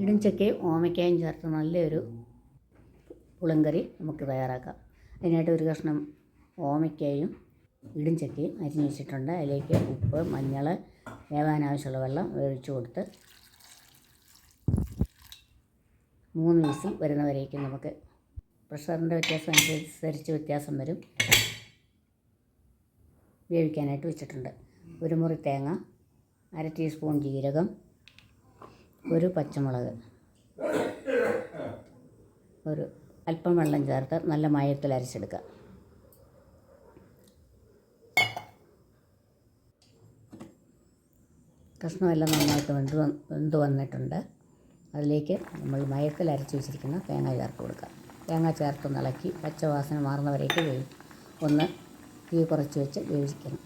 ഇടിഞ്ചക്കയും ഓമയ്ക്കായും ചേർത്ത് നല്ലൊരു പുളിങ്കറി നമുക്ക് തയ്യാറാക്കാം. അതിനായിട്ട് ഒരു കഷ്ണം ഓമയ്ക്കായും ഇടിഞ്ചക്കയും അരിഞ്ഞ് വെച്ചിട്ടുണ്ട്. അതിലേക്ക് ഉപ്പ് മഞ്ഞൾ വേവാനാവശ്യമുള്ള വെള്ളം ഒഴിച്ച് കൊടുത്ത് മൂന്ന് വിസിൽ വരുന്നവരേക്കും നമുക്ക് പ്രഷറിന്റെ വ്യത്യാസം അനുസരിച്ച് വ്യത്യാസം വരും. വേവിക്കാനായിട്ട് വെച്ചിട്ടുണ്ട്. ഒരു മുറി തേങ്ങ അര ടീസ്പൂൺ ജീരകം ഒരു പച്ചമുളക്. ഒരു അല്പം വെള്ളം ചേർത്ത് നല്ല മയത്തിൽ അരച്ചെടുക്കുക കഷ്ണമെല്ലാം നന്നായിട്ട് വെന്ത് വെന്ത് വന്നിട്ടുണ്ട്. അതിലേക്ക് നമ്മൾ മയത്തിൽ അരച്ച് വെച്ചിരിക്കുന്ന തേങ്ങ ചേർത്ത് കൊടുക്കുക തേങ്ങ ചേർത്ത് ഇളക്കി പച്ചവാസന മാറുന്നവരേക്ക് വേവി ഒന്ന് തീ കുറച്ച് വെച്ച് വേവിക്കണം.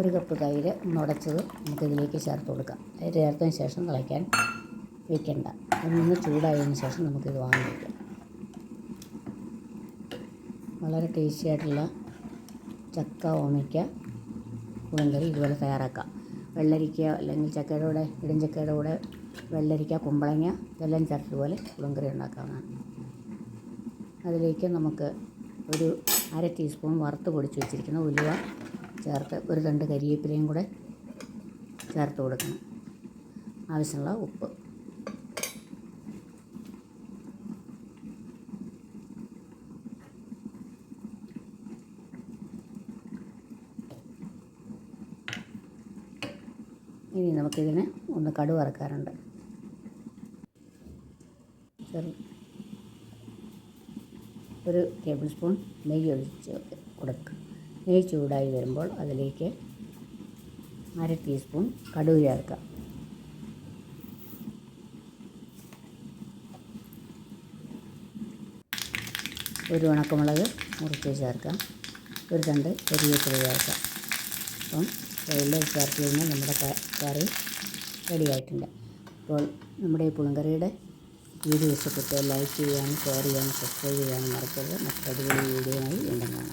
ഒരു കപ്പ് തൈര് മുടച്ചത് നമുക്കിതിലേക്ക് ചേർത്ത് കൊടുക്കാം. തൈര് ചേർത്തതിന് ശേഷം തിളയ്ക്കാൻ വെക്കണ്ട. ഒന്ന് ചൂടായതിന് ശേഷം നമുക്കിത് വാങ്ങി വയ്ക്കാം വളരെ ടേസ്റ്റി ആയിട്ടുള്ള ചക്ക ഓമയ്ക്ക പുളിങ്കറി ഇതുപോലെ തയ്യാറാക്കാം. വെള്ളരിക്ക അല്ലെങ്കിൽ ചക്കയുടെ കൂടെ ഇടിഞ്ചക്കയുടെ കൂടെ വെള്ളരിക്ക കുമ്പളങ്ങ ഇതെല്ലാം ചേർത്തതുപോലെ പുളിങ്കറി ഉണ്ടാക്കാവുന്നതാണ്. അതിലേക്ക് നമുക്ക് ഒരു അര ടീസ്പൂൺ വറുത്ത് പൊടിച്ച് വെച്ചിരിക്കുന്ന ഉലുവ ചേർത്ത് ഒരു രണ്ട് കരിവേപ്പിലയും കൂടെ ചേർത്ത് കൊടുക്കണം. ആവശ്യമുള്ള ഉപ്പ്. ഇനി നമുക്കിതിന് ഒന്ന് കടുവ് ഇറക്കാറുണ്ട് ഒരു ടേബിൾ സ്പൂൺ നെയ്യ് ഒഴിച്ച് കൊടുക്കുക നെയ്യ് ചൂടായി വരുമ്പോൾ അതിലേക്ക് അര ടീസ്പൂൺ കടുക് ചേർക്കാം. ഒരു ഉണക്കമുളക് മുറിച്ച് ചേർക്കാം. ഒരു രണ്ട് കരിവേപ്പില ചേർക്കാം. അപ്പം വെള്ളം ചേർത്ത് കഴിഞ്ഞാൽ നമ്മുടെ കറി റെഡിയായിട്ടുണ്ട് അപ്പോൾ നമ്മുടെ ഈ പുളിങ്കറിയുടെ വീഡിയോ ഇഷ്ടപ്പെട്ട് ലൈക്ക് ചെയ്യാനും ഷെയർ ചെയ്യാനും സബ്സ്ക്രൈബ് ചെയ്യാനും മറക്കരുത്. മറ്റൊരു വീഡിയോ ആയി കാണാം.